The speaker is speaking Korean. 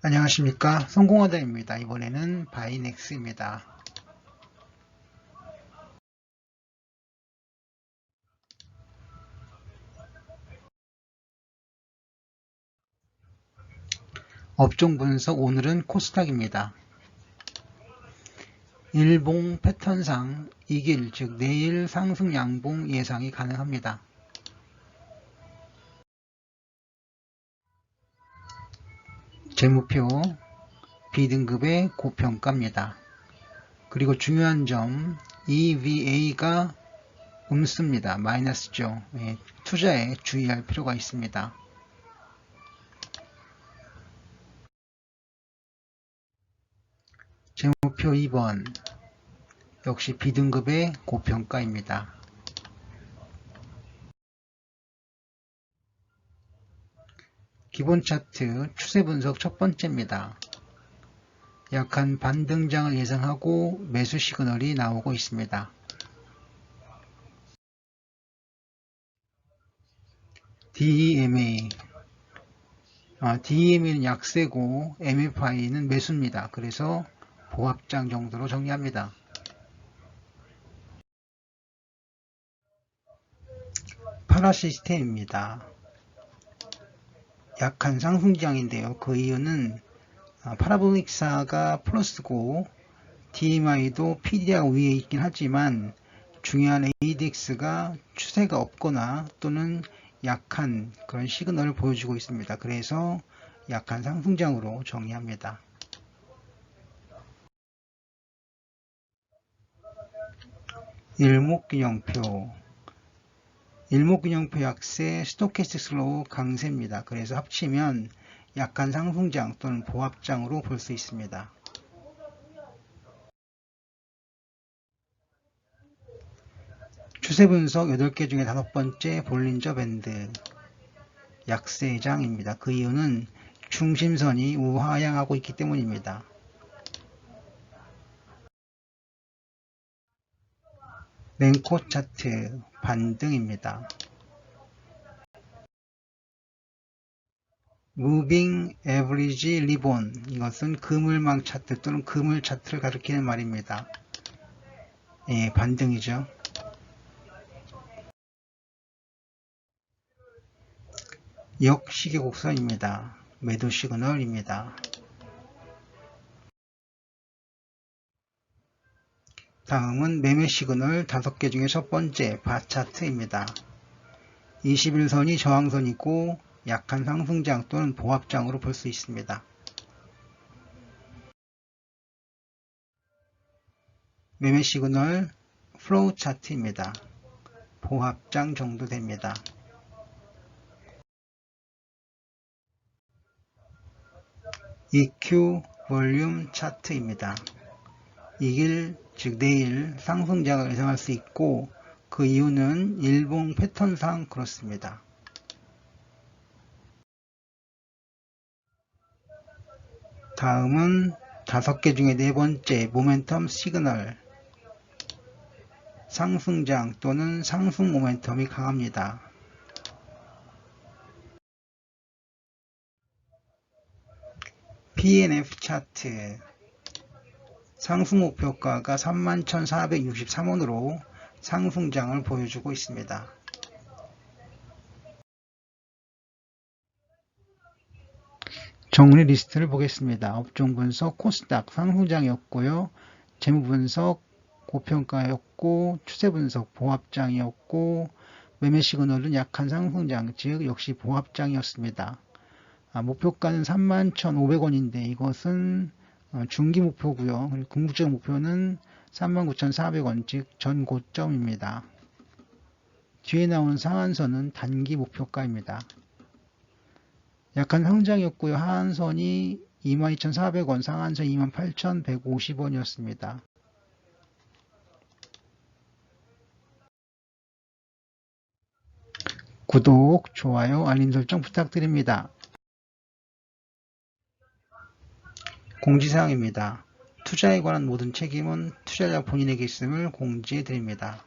안녕하십니까 성공하다입니다. 이번에는 바이넥스입니다. 업종 분석 오늘은 코스닥입니다. 일봉 패턴상 이길 즉 내일 상승 양봉 예상이 가능합니다. 재무표 B등급의 고평가입니다. 그리고 중요한 점 EVA가 음습니다. 마이너스죠. 예, 투자에 주의할 필요가 있습니다. 재무표 2번 역시 B등급의 고평가입니다. 기본 차트 추세 분석 첫 번째입니다. 약한 반등장을 예상하고 매수 시그널이 나오고 있습니다. DEMA 아, DEMA는 약세고 MFI는 매수입니다. 그래서 보합장 정도로 정리합니다. 파라 시스템입니다. 약한 상승장인데요. 그 이유는 아, 파라보닉사가 플러스고 DMI도 PD가 위에 있긴 하지만 중요한 ADX가 추세가 없거나 또는 약한 그런 시그널을 보여주고 있습니다. 그래서 약한 상승장으로 정리합니다. 일목균형표 일목균형표 약세 스토캐스틱스로 강세입니다. 그래서 합치면 약간 상승장 또는 보합장으로 볼 수 있습니다. 추세 분석 8개 중에 다섯 번째 볼린저 밴드 약세장입니다. 그 이유는 중심선이 우하향하고 있기 때문입니다. 랭코 차트 반등입니다. 무빙 에브리지 리본 이것은 그물망 차트 또는 그물 차트를 가리키는 말입니다. 예, 반등이죠. 역시계 곡선입니다. 매도 시그널입니다. 다음은 매매 시그널 5개 중에 첫 번째 바 차트입니다. 21선이 저항선이고 약한 상승장 또는 보합장으로 볼 수 있습니다. 매매 시그널 플로우 차트입니다. 보합장 정도 됩니다. EQ 볼륨 차트입니다. 이길 즉 내일 상승장을 예상할 수 있고 그 이유는 일봉 패턴상 그렇습니다. 다음은 다섯 개 중에 네 번째 모멘텀 시그널 상승장 또는 상승 모멘텀이 강합니다. PNF 차트 상승 목표가가 31,463원으로 상승장을 보여주고 있습니다. 정리 리스트를 보겠습니다. 업종 분석 코스닥 상승장이었고요. 재무 분석 고평가였고 추세 분석 보합장이었고 매매 시그널은 약한 상승장 즉 역시 보합장이었습니다. 아, 목표가는 31,500원인데 이것은 어, 중기 목표고요. 궁극적 목표는 39,400원 즉전 고점입니다. 뒤에 나온 상한선은 단기 목표가입니다. 약한 상장이었고요. 하한선이 22,400원, 상한선 28,150원이었습니다. 구독, 좋아요, 알림 설정 부탁드립니다. 공지사항입니다. 투자에 관한 모든 책임은 투자자 본인에게 있음을 공지해 드립니다.